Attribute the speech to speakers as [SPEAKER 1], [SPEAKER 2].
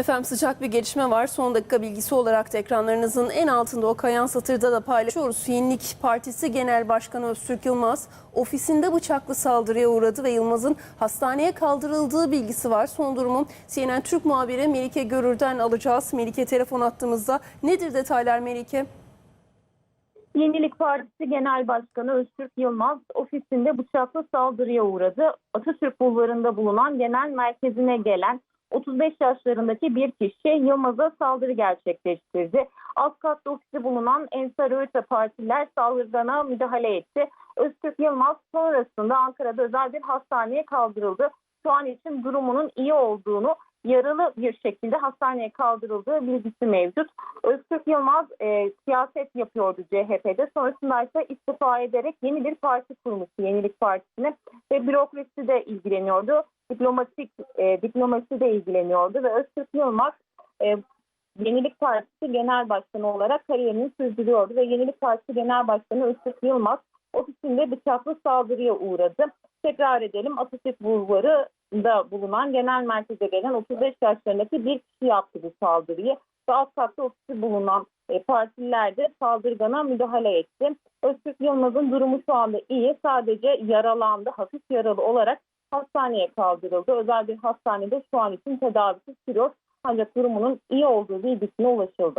[SPEAKER 1] Efendim sıcak bir gelişme var. Son dakika bilgisi olarak da ekranlarınızın en altında o kayan satırda da paylaşıyoruz. Yenilik Partisi Genel Başkanı Öztürk Yılmaz ofisinde bıçaklı saldırıya uğradı ve Yılmaz'ın hastaneye kaldırıldığı bilgisi var. Son durumu CNN Türk muhabiri Melike Görür'den alacağız. Melike telefon attığımızda. Nedir detaylar Melike?
[SPEAKER 2] Yenilik Partisi Genel Başkanı Öztürk Yılmaz ofisinde bıçaklı saldırıya uğradı. Atatürk Bulvarı'nda bulunan genel merkezine gelen 35 yaşlarındaki bir kişi Yılmaz'a saldırı gerçekleştirdi. Alt katta ofisi bulunan Ensar Örte partiler saldırgana müdahale etti. Öztürk Yılmaz sonrasında Ankara'da özel bir hastaneye kaldırıldı. Şu an için durumunun iyi olduğunu yaralı bir şekilde hastaneye kaldırıldığı bilgisi mevcut. Öztürk Yılmaz e, siyaset yapıyordu CHP'de. Sonrasında ise istifa ederek yeni bir parti kurmuştu Yenilik Partisi'ne ve bürokrasi de ilgileniyordu. Diplomatik e, diplomasi de ilgileniyordu ve Öztürk Yılmaz e, Yenilik Partisi Genel Başkanı olarak kariyerini sürdürüyordu ve Yenilik Partisi Genel Başkanı Öztürk Yılmaz ofisinde bıçaklı saldırıya uğradı. Tekrar edelim Atatürk Bulvarı'nda bulunan genel merkeze gelen 35 yaşlarındaki bir kişi yaptı bu saldırıyı ve alt katta ofisi bulunan e, partililer de saldırgana müdahale etti. Öztürk Yılmaz'ın durumu şu anda iyi. Sadece yaralandı, hafif yaralı olarak hastaneye kaldırıldı. Özel bir hastanede şu an için tedavisi sürüyor. Ancak durumunun iyi olduğu bilgisine ulaşıldı.